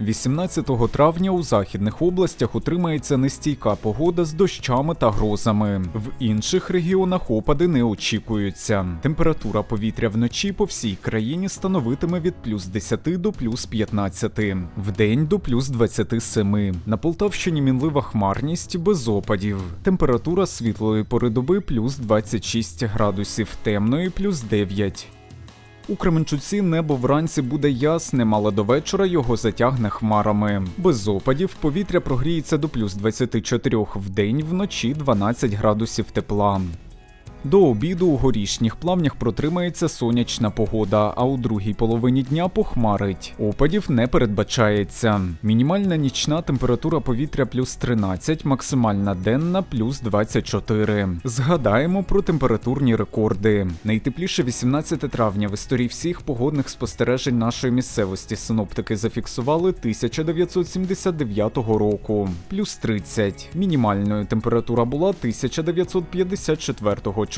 18 травня у західних областях утримається нестійка погода з дощами та грозами. В інших регіонах опади не очікуються. Температура повітря вночі по всій країні становитиме від плюс 10 до плюс 15, вдень до плюс 27. На Полтавщині мінлива хмарність без опадів. Температура світлої пори доби плюс 26 градусів, темної плюс 9. У Кременчуці небо вранці буде ясним, але до вечора його затягне хмарами. Без опадів повітря прогріється до плюс 24 в день, вночі 12 градусів тепла. До обіду у горішніх плавнях протримається сонячна погода, а у другій половині дня похмарить. Опадів не передбачається. Мінімальна нічна температура повітря плюс 13, максимальна денна плюс 24. Згадаємо про температурні рекорди. Найтепліше 18 травня в історії всіх погодних спостережень нашої місцевості синоптики зафіксували 1979 року. Плюс 30. Мінімальною температура була 1954